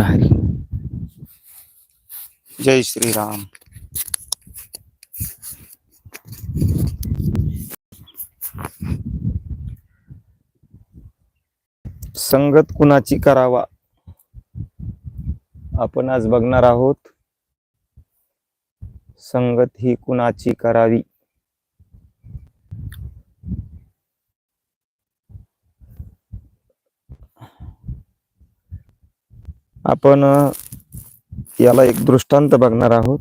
हरी जय श्रीराम संगत कुणाची करावा? आपण आज बघणार आहोत संगत ही कुणाची करावी? आपण याला एक दृष्टांत बघणार आहोत.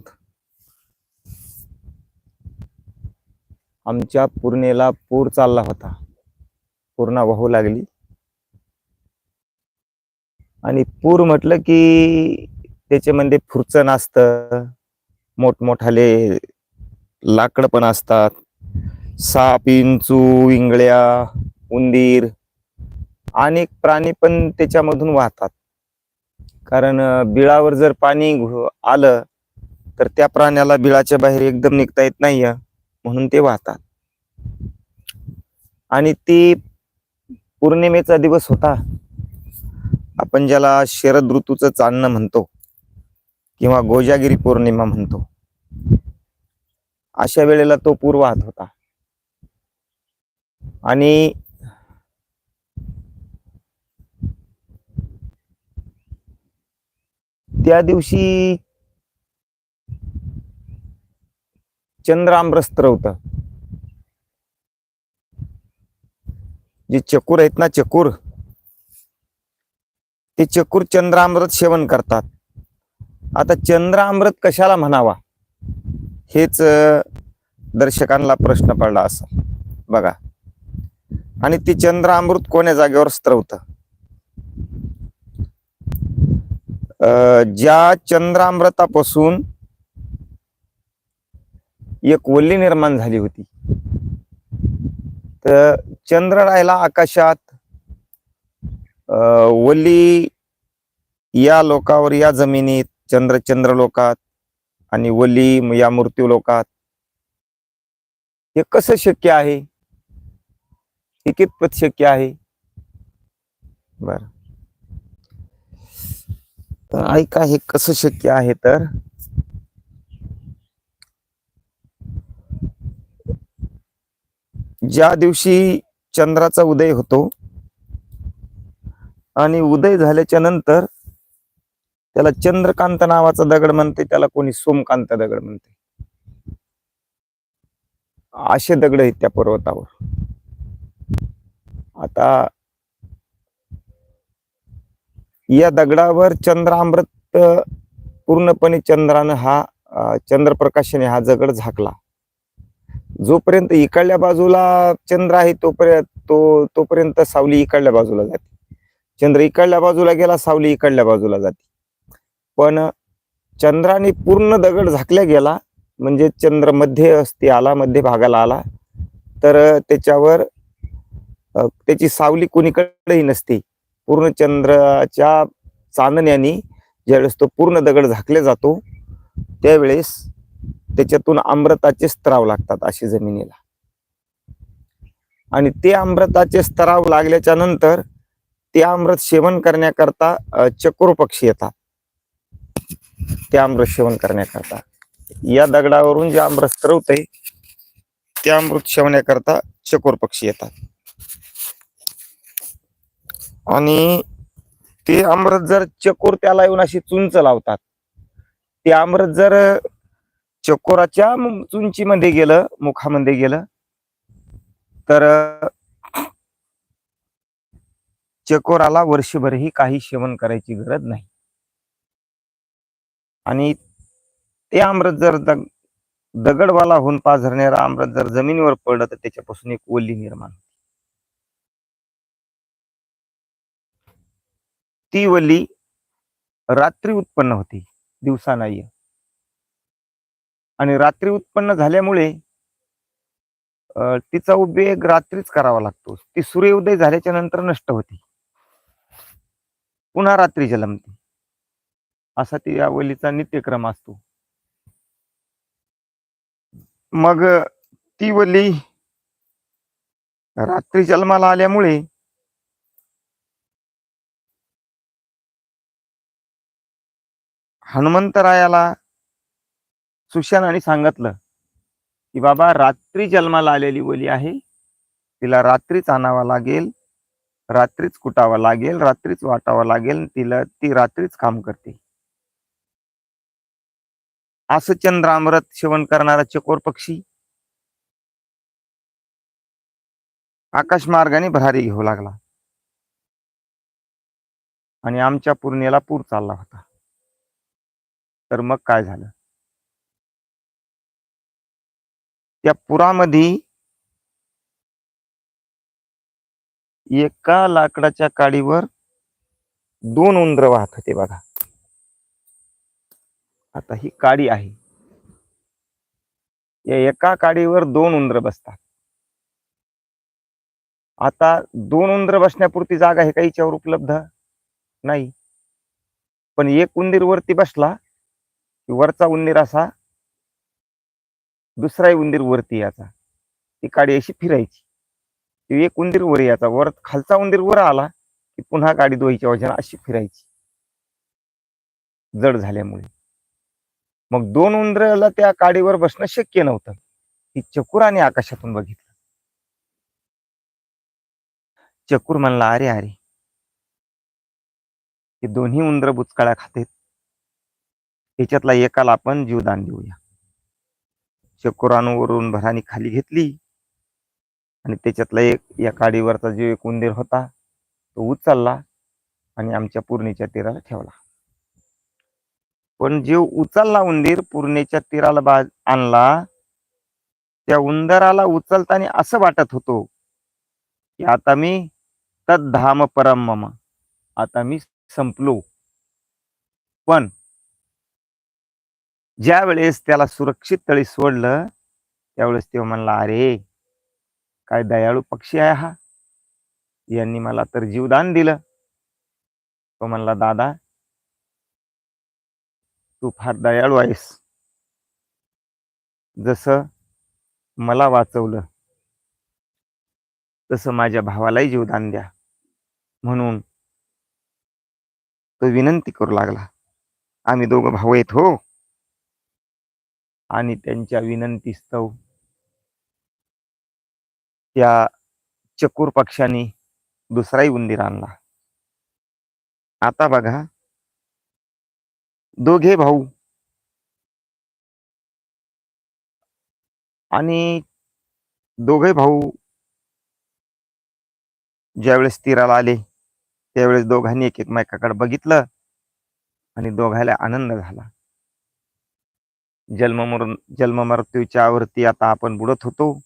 आमच्या पूर्णेला पूर चालला होता. पूर्णा वाहू लागली. आणि पूर म्हटलं की त्याच्यामध्ये फुरचण असतं. मोठमोठाले लाकड पण असतात. साप इंचू इंगळ्या उंदीर अनेक प्राणी पण त्याच्यामधून वाहतात. कारण बिळावर जर पाणी आलं तर त्या प्राण्याला बिळाच्या बाहेर एकदम निघता येत नाही म्हणून ते वाहतात. आणि ती पौर्णिमेचा दिवस होता. आपण ज्याला शरद ऋतूचं चांदणं म्हणतो किंवा गोजागिरी पौर्णिमा म्हणतो अशा वेळेला तो पूर वाहत होता. आणि त्या दिवशी चंद्र आमरस्त्र होतं. जे चकूर आहेत ना चकूर ते चकूर चंद्रामृत सेवन करतात. आता चंद्रामृत कशाला म्हणावा? हेच दर्शकांना प्रश्न पडला असं बघा. आणि ते चंद्रामृत कोण्या जागेवर स्त्रवतं ज्या चंद्रामृतापासून एक वल्ली निर्माण झाली होती. तर चंद्र राहिला आकाशात. अं, वल्ली या लोकावर या जमिनीत चंद्र चंद्र लोकात आणि वल्ली या मृत्यू लोकात. हे कसं शक्य आहे? हे कितपत शक्य आहे? बर. तर ऐका हे कसं शक्य आहे तर. ज्या दिवशी चंद्राचा उदय होतो आणि उदय झाल्याच्यानंतर त्याला चंद्रकांत नावाचा दगड म्हणते त्याला कोणी सोमकांत दगड म्हणते. असे दगड आहेत त्या पर्वतावर. आता या दगडावर चंद्रामृत पूर्णपणे चंद्रानं हा चंद्रप्रकाशाने हा दगड झाकला. जोपर्यंत इकडल्या बाजूला चंद्र आहे तोपर्यंत तो तोपर्यंत सावली इकडल्या बाजूला जाते. चंद्र इकडल्या बाजूला गेला सावली इकडल्या बाजूला जाते. पण चंद्राने पूर्ण दगड झाकल्या गेला म्हणजे चंद्रमध्ये असते आला मध्य भागाला आला तर त्याच्यावर त्याची सावली कोणीकडेही नसते. पूर्ण चंद्राच्या चांदण्याने ज्यावेळेस तो पूर्ण दगड झाकले जातो त्यावेळेस त्याच्यातून अमृताचे स्त्राव लागतात अशी जमिनीला. आणि ते अमृताचे स्त्राव लागल्याच्या नंतर ते अमृत सेवन करण्याकरता चकोर पक्षी येतात. ते अमृत सेवन करण्याकरता. या दगडावरून जे अमृत स्त्रवतंय ते अमृत सेवण्याकरता चकोर पक्षी येतात. आणि ते अमृत जर चकोर त्याला येऊन अशी चुंच लावतात ते अमृत जर चकोराच्या चुंचीमध्ये गेलं मुखामध्ये गेलं तर चकोराला वर्षभरही काही सेवन करायची गरज नाही आणि ते अमृत जर दगडवाला होऊन पाझरणारा अमृत जर जमिनीवर पडलं तर त्याच्यापासून एक ओली निर्माण होते. ती वल्ली रात्री उत्पन्न होती दिवसा नाही आणि रात्री उत्पन्न झाल्यामुळे तिचा उपयोग रात्रीच करावा लागतो. ती सूर्योदय झाल्याच्यानंतर नष्ट होती. पुन्हा रात्री जन्मते. असा ती या वलीचा नित्यक्रम असतो. मग ती वली रात्री जन्माला आल्यामुळे हनुमंतरायाला सुशानाने सांगितलं की बाबा रात्री जन्माला आलेली ओली आहे. तिला रात्रीच आणावा लागेल रात्रीच कुटावा लागेल रात्रीच वाटावं लागेल तिला ती रात्रीच काम करते. असं चंद्रामृत सेवन करणारा चकोर पक्षी आकाश मार्गाने भरारी घेऊ लागला. आणि आमच्या पूर्णेला पूर चालला होता. तर मग काय झालं? त्या पुरामध्ये एका लाकडाच्या काडीवर दोन उंदर वाहत होते बघा. आता ही काडी आहे. या एका काडीवर दोन उंदर बसतात. आता दोन उंदर बसण्यापुरती जागा हे काहीच्यावर उपलब्ध नाही. पण एक उंदीर वरती बसला वरचा उंदीर असा दुसराही उंदीर वरती याचा ती काडी अशी फिरायची. ती एक उंदीर वर याचा वर खालचा उंदीर वर आला की पुन्हा गाडी दोहीच्या वजन अशी फिरायची. जड झाल्यामुळे. मग दोन उंदराला त्या काडीवर बसणं शक्य नव्हतं. ती चकुराने आकाशातून बघितलं. चकूर म्हणला अरे अरे. हे दोन्ही उंदर बुचकाळ्या खातेत. त्याच्यातला एकाला आपण जीवदान देऊया. चकुरांवरून भरानी खाली घेतली. आणि त्याच्यातला एक या काडीवरचा जो एक उंदीर होता तो उचलला आणि आमच्या पूर्णेच्या तीराला ठेवला. पण जो उचलला उंदीर पूर्णेच्या तीराला बा आणला त्या उंदराला उचलताना असं वाटत होतो की आता मी तद्धाम परम मम आता मी संपलो. पण ज्या वेळेस त्याला सुरक्षित तळी सोडलं त्यावेळेस तो म्हणला अरे काय दयाळू पक्षी आहे हा. यांनी मला तर जीवदान दिलं. तो म्हणला दादा तू फार दयाळू आहेस. जसं मला वाचवलं तसं माझ्या भावालाही जीवदान द्या. म्हणून तो विनंती करू लागला. आम्ही दोघं भाऊ येत हो. आणि त्यांच्या विनंतीस्तव त्या चकूर पक्षाने दुसराही उंदीर आणला. आता बघा दोघे भाऊ आणि दोघे भाऊ ज्यावेळेस तीराला आले त्यावेळेस दोघांनी एक एकमेकाकडे बघितलं आणि दोघायला आनंद झाला. जन्म जन्ममृत्यूच्या जन्म मृत्यूच्या वरती आता आपण बुडत होतो.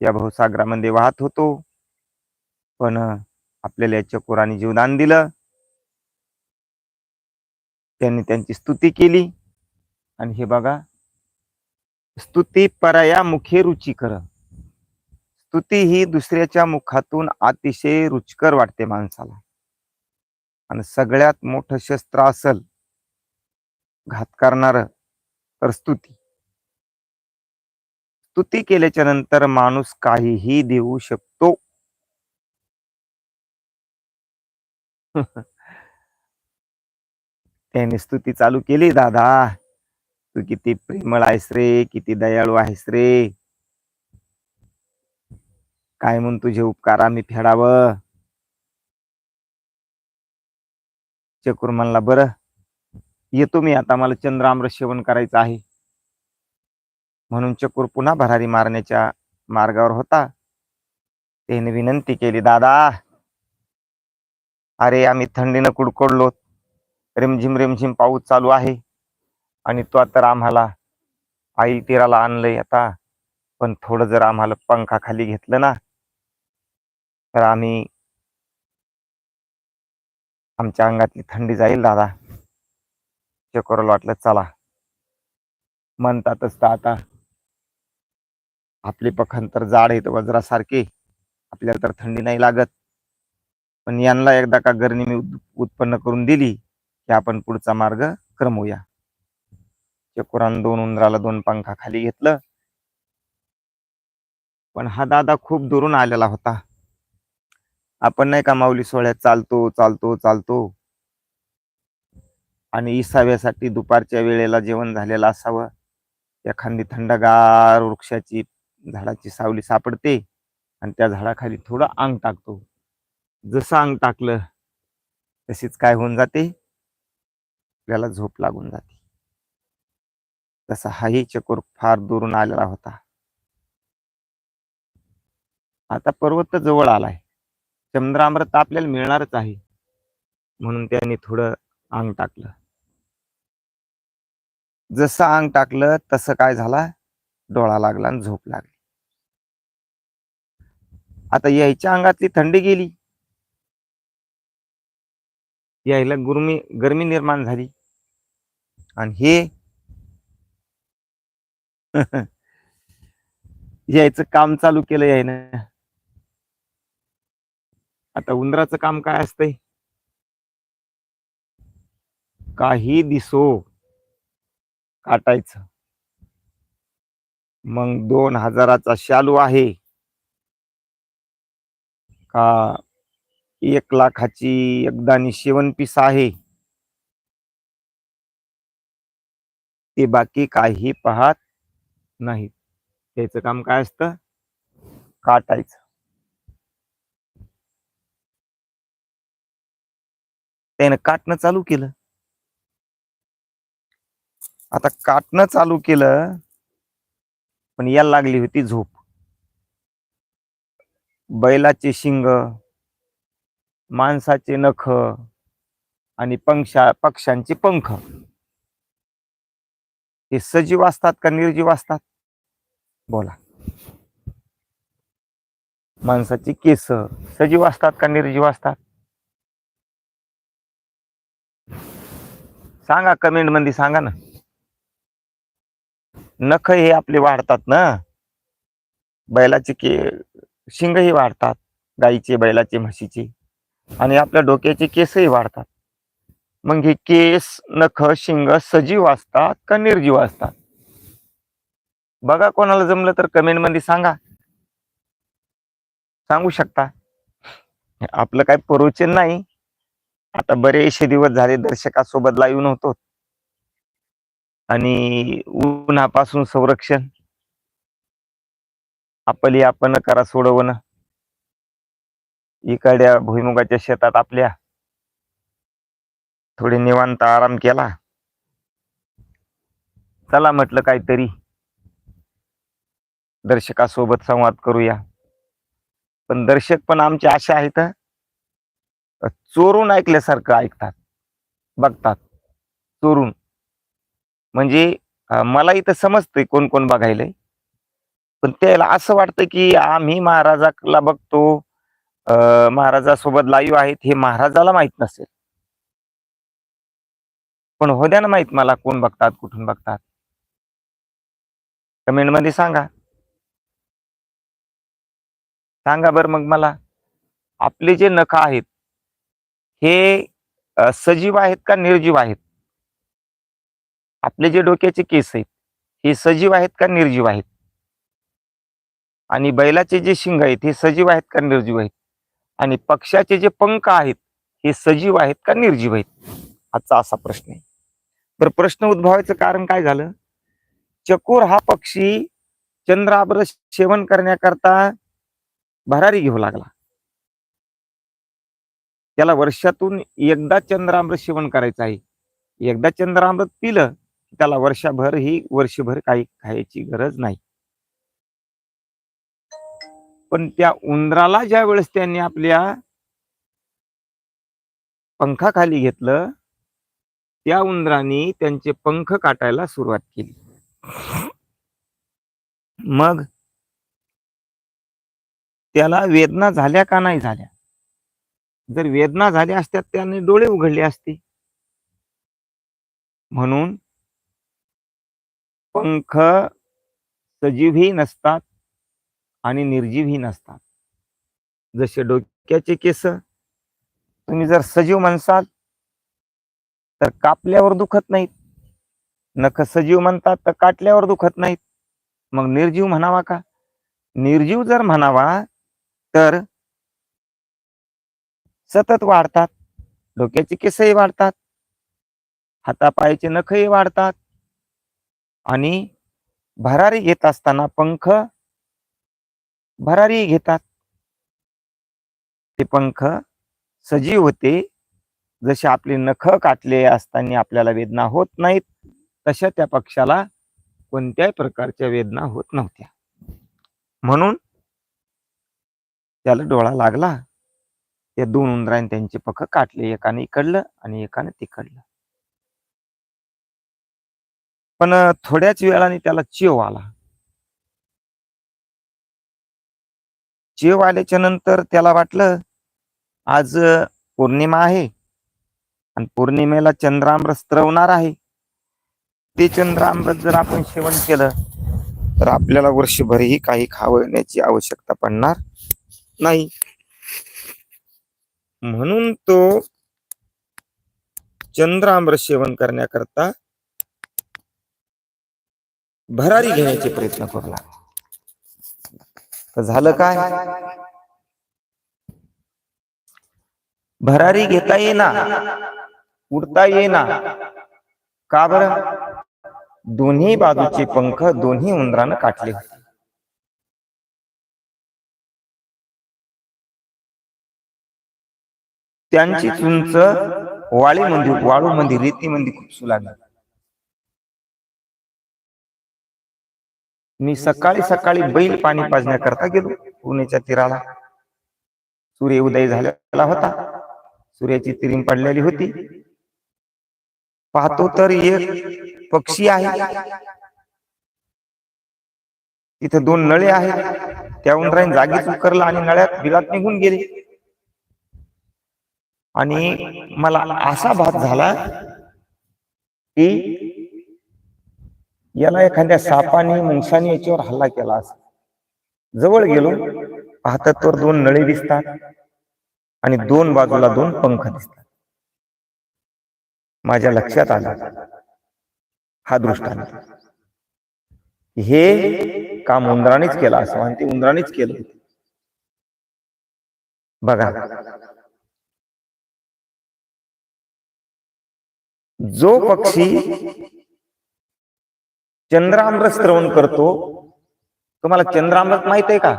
या भवसागरामध्ये वाहत होतो. पण आपल्याला या चकोराने जीवदान दिलं. त्यांनी त्यांची स्तुती केली. आणि हे बघा. स्तुती पराया मुखे रुचिकर स्तुती ही दुसऱ्याच्या मुखातून अतिशय रुचकर वाटते माणसाला. आणि सगळ्यात मोठं शस्त्र असल घात करणारं तर स्तुती. स्तुती केल्याच्यानंतर माणूस काहीही देऊ शकतो. त्याने स्तुती चालू केली दादा तू किती प्रेमळ आहेस रे किती दयाळू आहेस रे. काय म्हणून तुझे उपकार आम्ही फेडावं? चकुर म्हणला बरं येतो मी आता मला चंद्रामृत सेवन करायचं आहे. म्हणून चक्र पुन्हा भरारी मारण्याच्या मार्गावर होता. त्याने विनंती केली दादा अरे आम्ही थंडीनं कुडकुडलो. रिमझिम रिमझिम पाऊस चालू आहे आणि तो तर आम्हाला आई तीराला आणलंय आता. पण थोडं जर आम्हाला पंखा खाली घेतलं ना तर आम्ही आमच्या अंगातली थंडी जाईल दादा. चकोरला वाटलं चला. म्हणतातच तर आता. आपले पखन तर जाड आहेत वज्रासारखे. आपल्याला तर थंडी नाही लागत. पण यांना एकदा का गरणी मी उत्पन्न करून दिली की आपण पुढचा मार्ग क्रमवूया चकोरान दोन उंदराला दोन पंखा खाली घेतलं. पण हा दादा खूप दुरून आलेला होता. आपण नाही का माऊली सोहळ्यात चालतो चालतो चालतो. आणि इसाव्यासाठी दुपारच्या वेळेला जेवण झालेलं असावं. एखादी थंडगार वृक्षाची झाडाची सावली सापडते आणि त्या झाडाखाली थोडं अंग टाकतो. जसं अंग टाकलं तशीच काय होऊन जाते? आपल्याला झोप लागून जाते. तसा हाही चकोर फार दुरून आलेला होता. आता पर्वत जवळ आलाय. चंद्रामृत आपल्याला मिळणारच आहे. म्हणून त्याने थोडं अंग टाकलं. जसं अंग टाकलं तसं काय झाला? डोळा लागला आणि झोप लागली. आता यायच्या अंगातली थंडी गेली. यायला गुरमी गरमी निर्माण झाली. आणि हे यायचं काम चालू केलं यायनं. आता उंदराचं काम काय असतंय? काही दिसो. आटायचं. मग दोन हजाराचा शालू आहे. का एक लाखाची एकदानी शेवण पीस आहे. ते बाकी काही पाहत नाहीत त्याचं काम काय असतं? काटायचं. त्यानं काटणं चालू केलं. आता काटणं चालू केलं पण याला लागली होती झोप. बैलाचे शिंग माणसाचे नख आणि पंक्षा पक्ष्यांचे पंख. हे सजीव असतात का निर्जीव असतात? बोला. माणसाची केस सजीव असतात का निर्जीव असतात? सांगा कमेंटमध्ये सांगा ना. नख हे आपले वाढतात ना? बैलाचे के शिंगही वाढतात गाईचे बैलाचे म्हशीचे. आणि आपल्या डोक्याचे केसही वाढतात. मग हे केस नख शिंग सजीव असतात का निर्जीव असतात? बघा कोणाला जमलं तर कमेंटमध्ये सांगा. सांगू शकता. आपलं काय प्रवचन नाही. आता बरेचसे दिवस झाले दर्शकासोबत लाईव्ह नव्हतो. आणि उन्हापासून संरक्षण. आपली आपण करा सोडवणं. इकडल्या भुईमुगाच्या शेतात आपल्या. थोडे निवांत आराम केला. चला म्हटलं काहीतरी. दर्शकासोबत संवाद करूया. पण दर्शक पण आमचे असे आहेत चोरून ऐकल्यासारखं ऐकतात. बघतात. चोरून. म्हणजे मला इथं समजतंय कोण कोण बघायलंय. पण त्याला असं वाटतं की आम्ही महाराजाला बघतो महाराजासोबत लाईव्ह आहेत हे महाराजाला माहीत नसेल. पण हो द्या ना माहीत मला कोण बघतात कुठून बघतात? कमेंटमध्ये सांगा. सांगा बरं मग मला. आपले जे नख आहेत हे सजीव आहेत का निर्जीव आहेत? आपले जे डोक्याचे केस आहेत हे सजीव आहेत का निर्जीव आहेत? आणि बैलाचे जे शिंग आहेत हे सजीव आहेत का निर्जीव आहेत? आणि पक्षाचे जे पंख आहेत हे सजीव आहेत का निर्जीव आहेत? आजचा असा प्रश्न आहे. तर प्रश्न उद्भवायचं कारण काय झालं? चकोर हा पक्षी चंद्राबर सेवन करण्याकरता भरारी घेऊ लागला. त्याला वर्षातून एकदा चंद्रामृत सेवन करायचं आहे. एकदा चंद्रामृत पिलं त्याला वर्षभर ही वर्षभर काही खायची गरज नाही. पण त्या उंदराला ज्या वेळेस त्यांनी आपल्या पंखाखाली घेतलं त्या उंदरांनी त्यांचे पंख काटायला सुरुवात केली. मग त्याला वेदना झाल्या का नाही झाल्या? जर वेदना झाल्या असत्या त्याने डोळे उघडले असते. म्हणून पंख सजीवही नसतात आणि निर्जीवही नसतात. जसे डोक्याचे केस तुम्ही जर सजीव म्हणसाल तर कापल्यावर दुखत नाहीत. नख सजीव म्हणतात तर काटल्यावर दुखत नाहीत. मग निर्जीव म्हणावा का? निर्जीव जर म्हणावा तर सतत वाढतात. डोक्याचे केसही वाढतात. हातापायाचे नखही वाढतात. आणि भरारी घेत असताना पंख भरारी घेतात. ते पंख सजीव होते. जसे आपले नख काटले असताना आपल्याला वेदना होत नाहीत तशा त्या पक्षाला कोणत्याही प्रकारच्या वेदना होत नव्हत्या. म्हणून त्याला डोळा लागला. त्या दोन उंदराने त्यांचे पख काटले. एकाने इकडलं आणि एकाने तिकडलं. पण थोड्याच वेळाने त्याला चेव आला. चेव आल्याच्यानंतर त्याला वाटलं आज पौर्णिमा आहे आणि पौर्णिमेला चंद्रामृत स्त्रवणार आहे. ते चंद्रामृत जर आपण सेवन केलं तर आपल्याला वर्षभरही काही खावण्याची आवश्यकता पडणार नाही. म्हणून तो चंद्रामृत सेवन करण्याकरता भरारी घेण्याचे प्रयत्न करू लागला. तर झालं काय? भरारी घेता येईना उडता येईना. का बरं? दोन्ही बाजूचे पंख दोन्ही उंदरानं काटले होते. त्यांची चुंच वाळीमध्ये वाळूमध्ये रेतीमध्ये खुपसू लागली. मी सकाळी सकाळी बैल पाणी पाजण्याकरता गेलो. पुण्याच्या तीराला सूर्य उदय झालेला होता. सूर्याची तिरीम पडलेली होती. पाहतो तर एक पक्षी आहे. तिथे दोन नळे आहेत. त्याहून राहीन जागीच उकरला आणि नळ्यात बिलात निघून गेले. आणि मला असा भात झाला की याला एखाद्या सापाने मुंगसाने याच्यावर हल्ला केला असा जवळ गेलो पाहतात तर दोन नळे दिसतात आणि दोन बाजूला दोन पंख दिसतात. माझ्या लक्षात आलं हा दृष्टांत. हे काम उंदरानेच केलं असं आणि ते उंदरानेच केलं बघा जो पक्षी चंद्रामृत श्रवण करतो. तुम्हाला चंद्रामृत माहीत आहे का?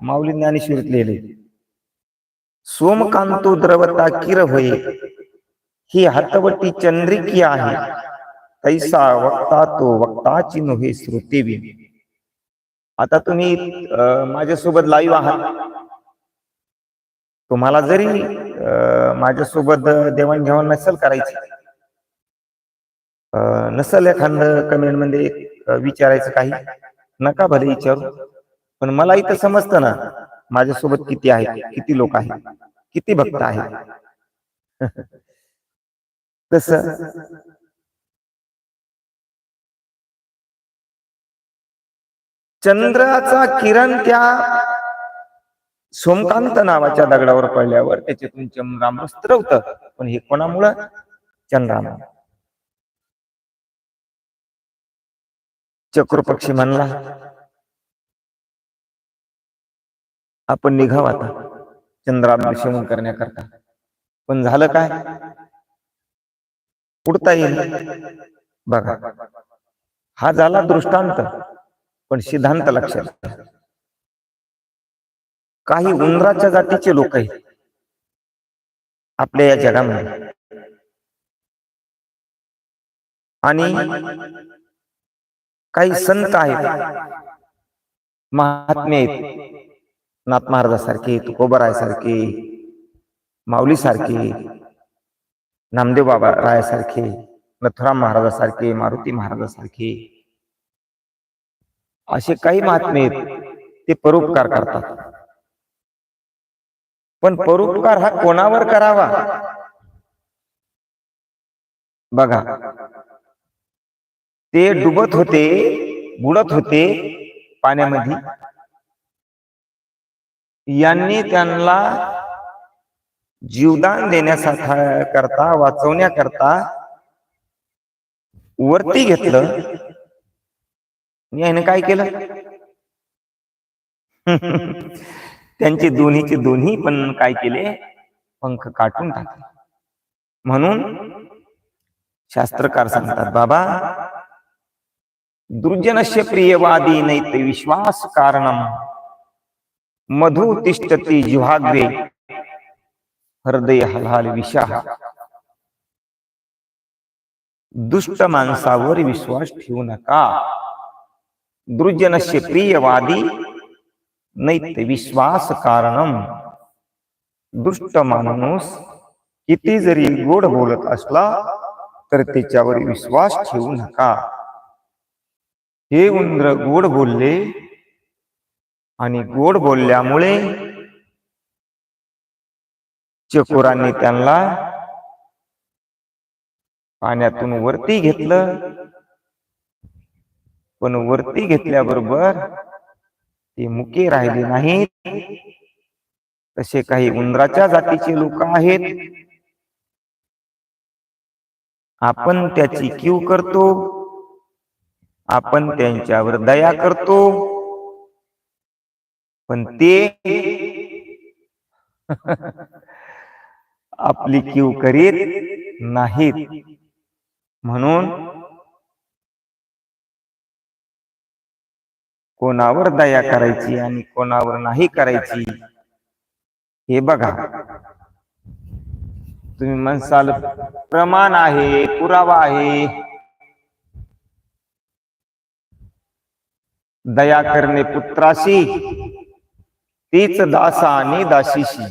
माऊली ज्ञानेश्वरीत लिहिले सोमकांतो द्रवता किर होय. ही हातवटी चंद्रिकी आहे. तैसा वक्ता तो वक्ताची नव्हे श्रोतेवी आता तुम्ही माझ्यासोबत लाईव्ह आहात. तुम्हाला जरी अं, माझ्यासोबत देवाणघेवाण नसेल करायची. अं, नसेल एखादं कमेंटमध्ये विचारायचं काही? नका भले विचारू. पण मला इथं समजतं ना माझ्यासोबत किती आहे किती लोक आहेत किती भक्त आहेत. तस चंद्राचा किरण त्या सोमकांत नावाच्या दगडावर पडल्यावर त्याच्यातून चंद्राम स्त्रवत पण हे कोणामुळं? चंद्राम चक्र म्हणला आपण निघाव आता. चंद्राभिषेवन करण्याकरता. पण झालं काय? उडता येईल. बघा हा झाला दृष्टांत पण सिद्धांत लक्षात काही उंदराच्या जातीचे लोक आहेत. आपल्या या जगामध्ये. आणि काही संत आहेत. महात्मे आहेत. नाथ महाराजासारखे तुकोबरायसारखे माऊली सारखे नामदेव बाबा रायासारखे नथुराम महाराजासारखे मारुती महाराजासारखे. असे काही महात्मे आहेत. ते परोपकार करतात. पण परोपकार हा कोणावर करावा? बघा ते डुबत होते बुडत होते पाण्यामध्ये. यांनी त्यांना जीवदान देण्यासाठी करता वाचवण्याकरता वरती घेतलं. याने काय केलं? त्यांचे दोन्हीचे दोन्ही पण काय केले? पंख काटून टाकले. म्हणून शास्त्रकार सांगतात बाबा दुर्जनस्य प्रियवादी नैत विश्वास कारणम मधु तिष्ठती जिव्हाग्रे हृदय हलाल विषाह दुष्ट माणसावर विश्वास ठेवू नका। दुर्जनस्य प्रियवादी नैत विश्वास कारणम दुष्ट माणूस किती जरी गोड बोलत असला तर त्याच्यावर विश्वास ठेवू नका। हे उंदर गोड बोलले आणि गोड बोलल्यामुळे चकोरांनी त्यांना पाण्यातून वरती घेतलं. पण वरती घेतल्याबरोबर ते मुके राहिले नाहीत. तसे काही उंदराच्या जातीचे लोक आहेत. आपण त्याची क्यू करतो. आपण त्यांच्यावर दया करतो. पण ते आपली किव करीत नाहीत. म्हणून कोणावर दया करायची आणि कोणावर नाही करायची हे बघा. तुम्ही म्हणसाल प्रमाण आहे पुरावा आहे. दया करणे पुत्राशी तीच दासा आणि दाशीशी.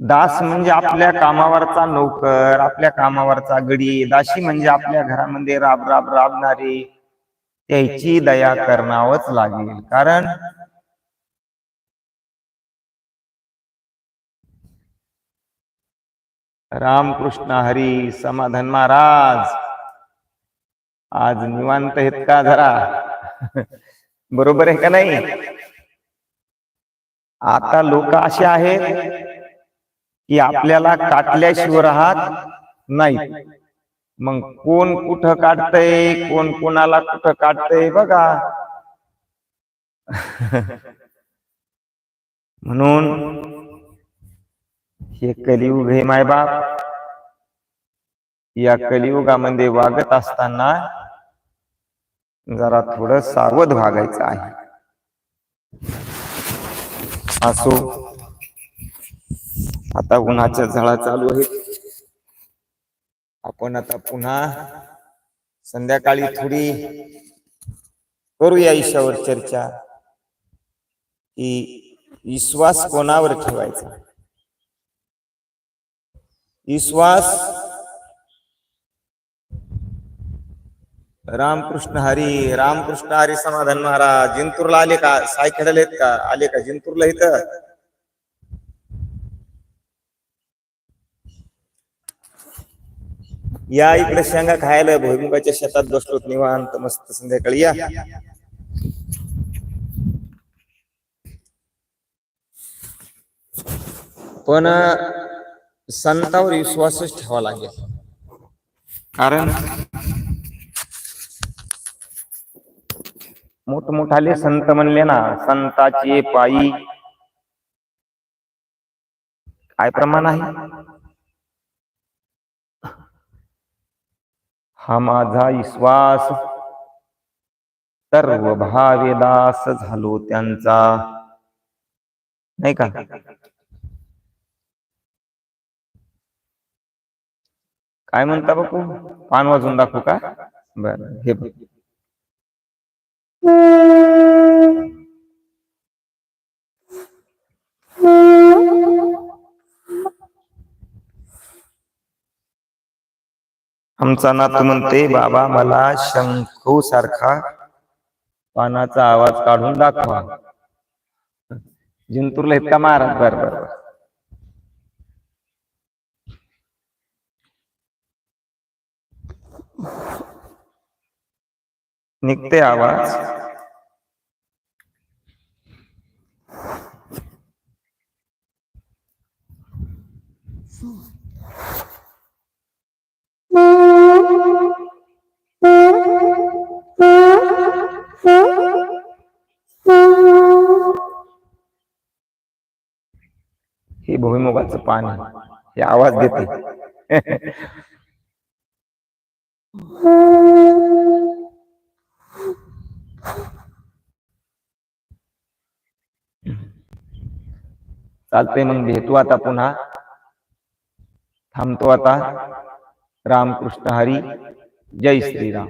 दास म्हणजे आपल्या कामावरचा नोकर आपल्या कामावरचा गडी दाशी म्हणजे आपल्या घरामध्ये राब राब राबणारे. त्याची दया करणावच लागेल कारण रामकृष्ण हरी समाधान महाराज. आज निवांत आहेत का जरा? बरोबर आहे का नाही? आता लोक असे आहेत की आपल्याला काटल्याशिवाय राहत नाही मग कोण कुठं काढतय कोण कोणाला कुठं काढतय बघा. म्हणून हे कलियुग हे मायबाप या कलियुगामध्ये वागत असताना जरा थोडं सावध वागायचं आहे. असो. आता उन्हाच्या झळा चालू आहेत. आपण आता पुन्हा संध्याकाळी थोडी करूया ईशावर चर्चा. की विश्वास कोणावर ठेवायचा? विश्वास रामकृष्ण हरी रामकृष्ण हरी समाधान महाराज. जिंतूरला आले का? सायखेडला आहेत का? आले का जिंतूरला इथं? या इकडे शेंगा खायला भुईमुगाच्या शेतात बसलो निवांत मस्त संध्याकाळी. या. पण संतावर विश्वासच ठेवा लागेल. कारण मोठमोठाले संत म्हणले ना संताचे पायी. काय प्रमाण आहे? हा माझा विश्वास. सर्व भावेदास झालो त्यांचा. नाही का? काय म्हणता बापू? पान वाजून दाखवू का? बर हे बघ. आमचा नातू म्हणते बाबा मला शंखू सारखा पानाचा आवाज काढून दाखवा जिंतूरला इतका महाराज बर बर बर. निघते आवाज हे भुईमुगाचं पान आहे. हे आवाज देते चालतंय मग भेटू आता पुन्हा. थांबतो आता. रामकृष्ण हरी. जय श्रीराम.